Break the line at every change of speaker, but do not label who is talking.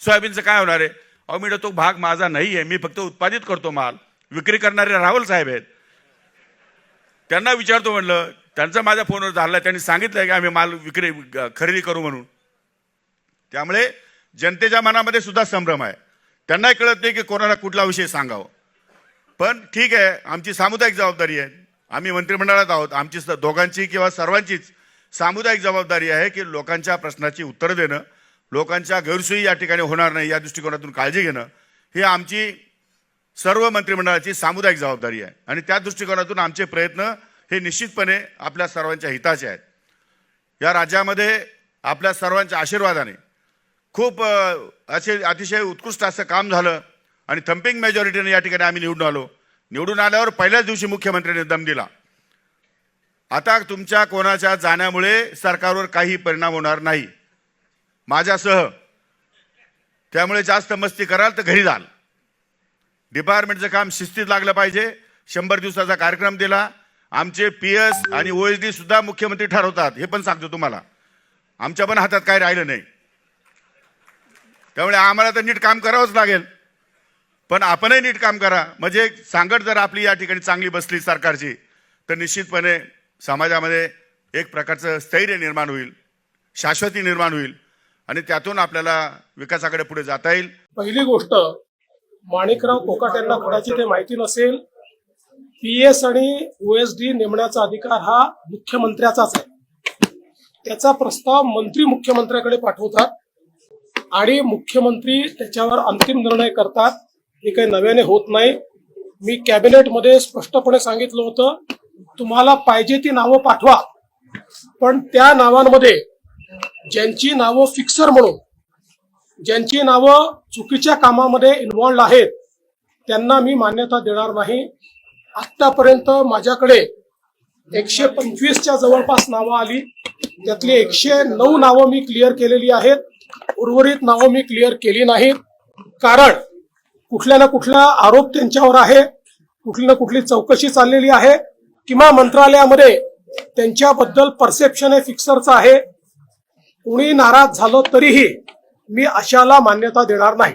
सोयाबीनचं काय होणार आहे? अहो मी तो भाग माझा नाही आहे. मी फक्त उत्पादित करतो माल. विक्री करणारे राहुल साहेब आहेत. त्यांना विचारतो म्हणलं त्यांचा माझ्या फोनवर झाला त्यांनी सांगितलं की आम्ही माल विक्री खरेदी करू म्हणून. त्यामुळे जनतेच्या मनामध्ये सुद्धा संभ्रम आहे. त्यांनाही कळत नाही की कोणाला कुठला विषय सांगावं. पण ठीक आहे आमची सामुदायिक जबाबदारी आहे. आम्ही मंत्रिमंडळात आहोत. आमची दोघांची किंवा सर्वांचीच सामुदायिक जबाबदारी आहे की लोकांच्या प्रश्नाची उत्तरं देणं. लोकांच्या गैरसोयी या ठिकाणी होणार नाही या दृष्टिकोनातून काळजी घेणं ही आमची सर्व मंत्रिमंडळाची सामुदायिक जबाबदारी आहे. आणि त्या दृष्टिकोनातून आमचे प्रयत्न हे निश्चितपणे आपल्या सर्वांच्या हिताचे आहेत. या राज्यामध्ये आपल्या सर्वांच्या आशीर्वादाने खूप असे अतिशय उत्कृष्ट असं काम झालं आणि थम्पिंग मेजॉरिटीने या ठिकाणी आम्ही निवडून आलो. निवडून आल्यावर पहिल्याच दिवशी मुख्यमंत्र्यांनी दम दिला. आता तुमच्या कोणाच्या जाण्यामुळे सरकारवर काही परिणाम होणार नाही. माझ्यासह. त्यामुळे जास्त मस्ती कराल तर घरी जाल. डिपार्टमेंटचं काम शिस्तीत लागलं पाहिजे. शंभर दिवसाचा कार्यक्रम दिला. आमचे पी एस आणि ओ एस डी सुद्धा मुख्यमंत्री ठरवतात. हे पण सांगतो तुम्हाला. आमच्या पण हातात काय राहिलं नाही. त्यामुळे आम्हाला तर नीट काम करावंच लागेल. पण आपणही नीट काम करा. म्हणजे सांगड जर आपली या ठिकाणी चांगली बसली सरकारची तर निश्चितपणे समाजामध्ये एक प्रकारचं स्थैर्य निर्माण होईल. शाश्वती निर्माण होईल. आणि त्यातून आपल्याला विकासाकडे पुढे जाता येईल.
पहिली गोष्ट माणिकराव कोकाट यांना कदाचित हे माहिती नसेल पी एस आणि ओएसडी नेमण्याचा अधिकार हा मुख्यमंत्र्याचाच आहे. त्याचा प्रस्ताव मंत्री मुख्यमंत्र्याकडे पाठवतात आणि मुख्यमंत्री त्याच्यावर अंतिम निर्णय करतात. हे काही नव्याने होत नाही. मी कॅबिनेटमध्ये स्पष्टपणे सांगितलं होतं तुम्हाला पाहिजे ती नावं पाठवा पण त्या नावांमध्ये ज्यांची नावं फिक्सर म्हणून ज्यांची नावं चुकीच्या कामामध्ये इन्व्हॉल्ड आहेत त्यांना मी मान्यता देणार नाही. आतापर्यंत माझ्याकडे एकशे पंचवीसच्या जवळपास नावं आली. त्यातली एकशे नऊ नावं मी क्लिअर केलेली आहेत. उर्वरित नावं मी क्लिअर केली नाहीत. कारण कुठल्या ना कुठला आरोप त्यांच्यावर आहे. कुठली ना कुठली चौकशी चाललेली आहे. किंवा मंत्रालयामध्ये त्यांच्याबद्दल परसेप्शन हे फिक्सरचं आहे. कुणी नाराज झालं तरीही मी अशाला मान्यता देणार नाही.